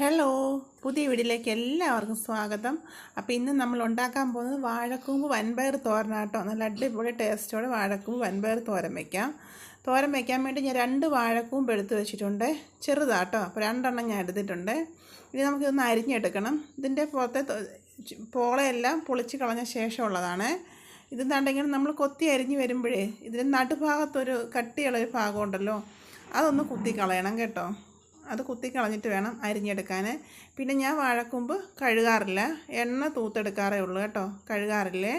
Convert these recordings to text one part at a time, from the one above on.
Hello പുതിയ വീടിലേക്ക് എല്ലാവർക്കും സ്വാഗതം. അപ്പോൾ ഇന്ന് നമ്മൾ ഉണ്ടാക്കാൻ പോകുന്നത് വാഴക്കൂമ്പ് വൻപയർ തോരനാട്ടോ നല്ല അടിപൊളി ടേസ്റ്റോടെ വാഴക്കൂമ്പ് വൻപയർ തോരൻ വയ്ക്കാം തോരൻ വയ്ക്കാൻ വേണ്ടി ഞാൻ രണ്ട് വാഴക്കൂമ്പ് എടുത്ത് വെച്ചിട്ടുണ്ട്. ചെറുതാട്ടോ. അപ്പോൾ രണ്ടെണ്ണം ഞാൻ എടുത്തിട്ടുണ്ട്. ഇനി നമുക്കിതൊന്ന് അരിഞ്ഞെടുക്കണം. ഇതിന്റെ പുറത്തെ പോളയെല്ലാം പൊളിച്ച് കളഞ്ഞ ശേഷമുള്ളതാണ്. ഇതെന്താണ്ടെങ്കിൽ നമ്മൾ കൊത്തി അരിഞ്ഞ് വരുമ്പോഴേ ഇതിന്റെ നടുഭാഗത്തൊരു കട്ടിയുള്ളൊരു ഭാഗമുണ്ടല്ലോ അതൊന്ന് കുത്തി കളയണം കേട്ടോ. അത് കുത്തി കളഞ്ഞിട്ട് വേണം അരിഞ്ഞെടുക്കാൻ. പിന്നെ ഞാൻ വാഴക്കൂമ്പ് കഴുകാറില്ല. എണ്ണ തൂത്തെടുക്കാറേ ഉള്ളൂ കേട്ടോ കഴുകാറില്ലേ?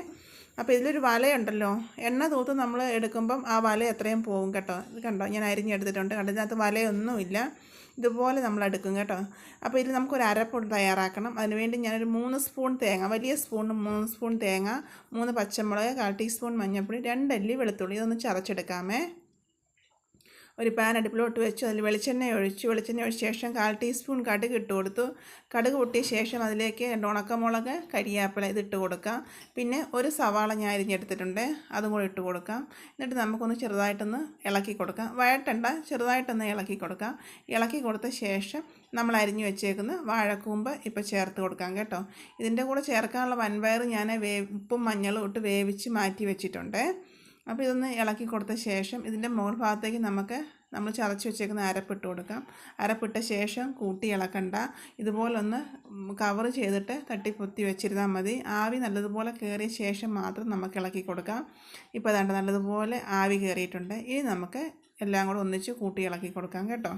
അപ്പോൾ ഇതിലൊരു വലയുണ്ടല്ലോ എണ്ണ തൂത്ത് നമ്മൾ എടുക്കുമ്പം ആ വല എത്രയും പോകും കേട്ടോ. ഇത് കണ്ടോ? ഞാൻ അരിഞ്ഞെടുത്തിട്ടുണ്ട്. കണ്ടോ? ഇതിനകത്ത് വലയൊന്നുമില്ല. ഇതുപോലെ നമ്മൾ എടുക്കും കേട്ടോ. അപ്പോൾ ഇതിൽ നമുക്കൊരു അരപ്പൊടി തയ്യാറാക്കണം. അതിനുവേണ്ടി ഞാനൊരു മൂന്ന് സ്പൂൺ തേങ്ങ വലിയ സ്പൂണിന് മൂന്ന് സ്പൂൺ തേങ്ങ മൂന്ന് പച്ചമുളക് കാൽ ടീസ്പൂൺ മഞ്ഞൾപ്പൊടി രണ്ടല്ലി വെളുത്തുള്ളി ഇതൊന്ന് ചതച്ചെടുക്കാമേ. ഒരു പാൻ അടുപ്പിലോട്ട് വെച്ചു. അതിൽ വെളിച്ചെണ്ണ ഒഴിച്ചു. വെളിച്ചെണ്ണ ഒഴിച്ച ശേഷം കാൽ ടീസ്പൂൺ കടുക് ഇട്ട് കൊടുത്തു. കടുക് പൊട്ടിയ ശേഷം അതിലേക്ക് രണ്ട് ഉണക്കമുളക് കരിയാപ്പിള ഇതിട്ട് കൊടുക്കാം. പിന്നെ ഒരു സവാള ഞാൻ അരിഞ്ഞെടുത്തിട്ടുണ്ട്. അതും കൂടി ഇട്ട് കൊടുക്കാം. എന്നിട്ട് നമുക്കൊന്ന് ചെറുതായിട്ടൊന്ന് ഇളക്കി കൊടുക്കാം. വഴട്ടണ്ട ചെറുതായിട്ടൊന്ന് ഇളക്കി കൊടുക്കാം. ഇളക്കി കൊടുത്ത ശേഷം നമ്മൾ അരിഞ്ഞു വെച്ചേക്കുന്ന വാഴക്കൂമ്പ് ഇപ്പോൾ ചേർത്ത് കൊടുക്കാം കേട്ടോ. ഇതിന്റെ കൂടെ ചേർക്കാനുള്ള വൻപയർ ഞാൻ വേ ഉപ്പും മഞ്ഞളും ഇട്ട് വേവിച്ച് മാറ്റി വെച്ചിട്ടുണ്ട്. അപ്പോൾ ഇതൊന്ന് ഇളക്കി കൊടുത്ത ശേഷം ഇതിന്റെ മുകൾ ഭാഗത്തേക്ക് നമുക്ക് നമ്മൾ ചതച്ച് വെച്ചേക്കുന്ന അരപ്പിട്ട് കൊടുക്കാം. അരപ്പിട്ട ശേഷം കൂട്ടി ഇളക്കണ്ട. ഇതുപോലൊന്ന് കവർ ചെയ്തിട്ട് തട്ടിപ്പൊത്തി വെച്ചിരുന്നാൽ മതി. ആവി നല്ലതുപോലെ കയറിയ ശേഷം മാത്രം നമുക്ക് ഇളക്കി കൊടുക്കാം. ഇപ്പോൾ അതാണ്ട് നല്ലതുപോലെ ആവി കയറിയിട്ടുണ്ട് ഇനി നമുക്ക് എല്ലാം കൂടെ ഒന്നിച്ച് കൂട്ടി ഇളക്കി കൊടുക്കാം കേട്ടോ.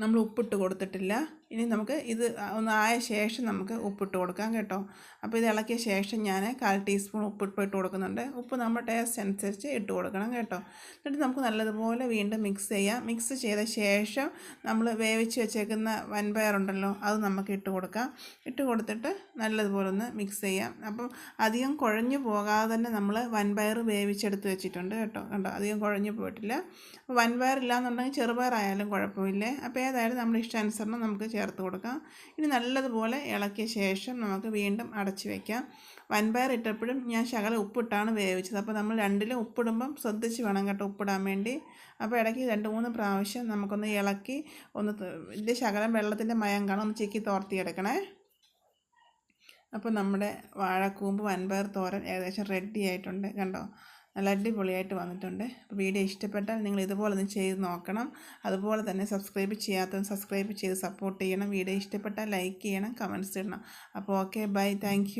നമ്മൾ ഉപ്പിട്ട് കൊടുത്തിട്ടില്ല. ഇനി നമുക്ക് ഇത് ഒന്ന് ആയ ശേഷം നമുക്ക് ഉപ്പിട്ട് കൊടുക്കാം കേട്ടോ. അപ്പോൾ ഇത് ഇളക്കിയ ശേഷം ഞാൻ കാൽ ടീസ്പൂൺ ഉപ്പിട്ട് ഇട്ട് കൊടുക്കുന്നുണ്ട്. ഉപ്പ് നമ്മുടെ ടേസ്റ്റ് അനുസരിച്ച് ഇട്ട് കൊടുക്കണം കേട്ടോ. എന്നിട്ട് നമുക്ക് നല്ലതുപോലെ വീണ്ടും മിക്സ് ചെയ്യാം. മിക്സ് ചെയ്ത ശേഷം നമ്മൾ വേവിച്ച് വെച്ചേക്കുന്ന വൻപയറുണ്ടല്ലോ അത് നമുക്ക് ഇട്ട് കൊടുക്കാം. ഇട്ട് കൊടുത്തിട്ട് നല്ലതുപോലെ ഒന്ന് മിക്സ് ചെയ്യാം. അപ്പം അധികം കുഴഞ്ഞു പോകാതെ തന്നെ നമ്മൾ വൻപയർ വേവിച്ചെടുത്ത് വെച്ചിട്ടുണ്ട് കേട്ടോ. കണ്ടോ? അധികം കുഴഞ്ഞു പോയിട്ടില്ല. വൻപയർ ഇല്ലാന്നുണ്ടെങ്കിൽ ചെറുപയറായാലും കുഴപ്പമില്ലേ. അപ്പോൾ ഏതായാലും നമ്മുടെ ഇഷ്ടാനുസരണം നമുക്ക് ചേർത്ത് കൊടുക്കാം. ഇനി നല്ലതുപോലെ ഇളക്കിയ ശേഷം നമുക്ക് വീണ്ടും അടച്ച് വയ്ക്കാം വൻപയർ ഇട്ടപ്പോഴും ഞാൻ ശകലം ഉപ്പിട്ടാണ് വേവിച്ചത്. അപ്പോൾ നമ്മൾ രണ്ടിലും ഉപ്പിടുമ്പം ശ്രദ്ധിച്ച് വേണം കേട്ടോ ഉപ്പിടാൻ വേണ്ടി. അപ്പോൾ ഇടയ്ക്ക് രണ്ട് മൂന്ന് പ്രാവശ്യം നമുക്കൊന്ന് ഇളക്കി ഒന്ന് ഇതിന്റെ ശകലം വെള്ളത്തിന്റെ മയം കാണും ഒന്ന് ചിക്കി തോർത്തിയെടുക്കണേ. അപ്പോൾ നമ്മുടെ വാഴക്കൂമ്പ് വൻപയർ തോരൻ ഏകദേശം റെഡി ആയിട്ടുണ്ട് കണ്ടോ? നല്ല അടിപൊളിയായിട്ട് വന്നിട്ടുണ്ട്. വീഡിയോ ഇഷ്ടപ്പെട്ടാൽ നിങ്ങൾ ഇതുപോലെ ഒന്ന് ചെയ്ത് നോക്കണം. അതുപോലെ തന്നെ സബ്സ്ക്രൈബ് ചെയ്യാത്ത സബ്സ്ക്രൈബ് ചെയ്ത് സപ്പോർട്ട് ചെയ്യണം. വീഡിയോ ഇഷ്ടപ്പെട്ടാൽ ലൈക്ക് ചെയ്യണം കമന്റ്സ് ഇടണം. അപ്പോൾ ഓക്കെ ബൈ. താങ്ക്